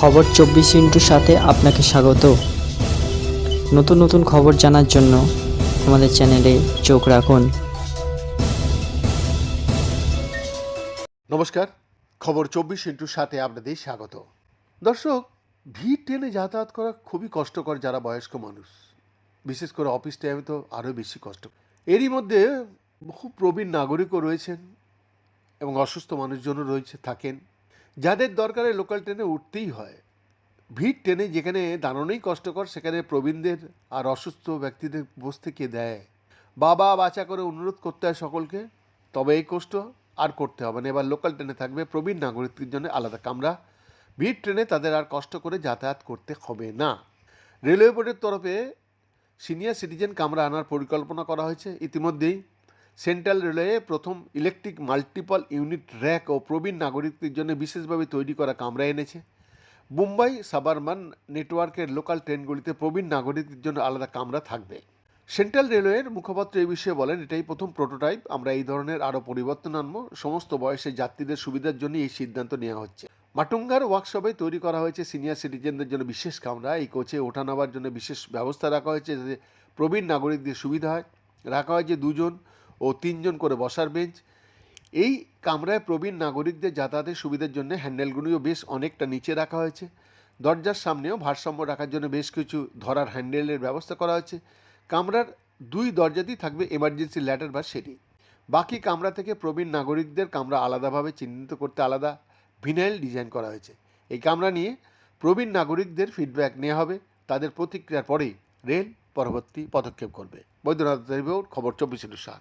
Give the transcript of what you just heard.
খবর চব্বিশ ইন্টুর সাথে আপনাকে স্বাগত। নতুন নতুন খবর জানার জন্য আমাদের চ্যানেলে চোখ রাখুন। নমস্কার, খবর চব্বিশ ইন্টুর সাথে আপনাদের স্বাগত। দর্শক, ভিড় ট্রেনে যাতায়াত করা খুবই কষ্টকর যারা বয়স্ক মানুষ। বিশেষ করে অফিস টাইমে তো আরও বেশি কষ্ট। এরই মধ্যে বহু প্রবীণ নাগরিকও রয়েছেন এবং অসুস্থ মানুষজনও রয়েছে, থাকেন। যাদের দরকারে লোকাল ট্রেনে উঠতেই হয়। ভিড় ট্রেনে যেখানে দাঁড়ানোই কষ্টকর, সেখানে প্রবীণদের আর অসুস্থ ব্যক্তিদের বসতে কে দেয়? বাবা বাচ্চা করে অনুরোধ করতে হয় সকলকে, তবে এই কষ্ট আর করতে হবে না। এবার লোকাল ট্রেনে থাকবে প্রবীণ নাগরিকদের জন্য আলাদা কামরা। ভিড় ট্রেনে তাদের আর কষ্ট করে যাতায়াত করতে হবে না। রেলওয়ে বোর্ডের তরফে সিনিয়র সিটিজেন কামরা আনার পরিকল্পনা করা হয়েছে। ইতিমধ্যেই সেন্ট্রাল রেলওয়ে প্রথম ইলেকট্রিক মাল্টিপল ইউনিট র্যাক ও প্রবীণ নাগরিকদের জন্য বিশেষভাবে তৈরি করা কামরা এনেছে। মুম্বাই সাবারমান নেটওয়ার্কের লোকাল ট্রেনগুলিতে প্রবীণ নাগরিকদের জন্য আলাদা কামরা থাকবে। সেন্ট্রাল রেলওয়ের মুখপাত্র এই বিষয়ে বলেন, এটাই প্রথম প্রোটোটাইপ। আমরা এই ধরনের আরও পরিবর্তন আনব। সমস্ত বয়সের যাত্রীদের সুবিধার জন্য এই সিদ্ধান্ত নেওয়া হচ্ছে। মাটুঙ্গার ওয়ার্কশপে তৈরি করা হয়েছে সিনিয়র সিটিজেনদের জন্য বিশেষ কামরা। এই কোচে ওঠা নামার জন্য বিশেষ ব্যবস্থা রাখা হয়েছে যাতে প্রবীণ নাগরিকদের সুবিধা হয়। রাখা হয়েছে দুজন। ও তিনজন করে বসার বেঞ্চ। এই কামরায় প্রবীণ নাগরিকদের যাতায়াতের সুবিধার জন্য হ্যান্ডেলগুলিও বেশ অনেকটা নিচে রাখা হয়েছে। দরজার সামনেও ভারসাম্য রাখার জন্য বেশ কিছু ধরার হ্যান্ডেলের ব্যবস্থা করা হয়েছে। কামরার দুই দরজাতেই থাকবে এমার্জেন্সি ল্যাটার বা সেটি বাকি কামরা থেকে প্রবীণ নাগরিকদের কামরা আলাদাভাবে চিহ্নিত করতে আলাদা ভিনাইল ডিজাইন করা হয়েছে। এই কামরা নিয়ে প্রবীণ নাগরিকদের ফিডব্যাক নেওয়া হবে। তাদের প্রতিক্রিয়ার পরেই রেল পরবর্তী পদক্ষেপ করবে। বৈদ্যনাথ খবর চব্বিশ সাত।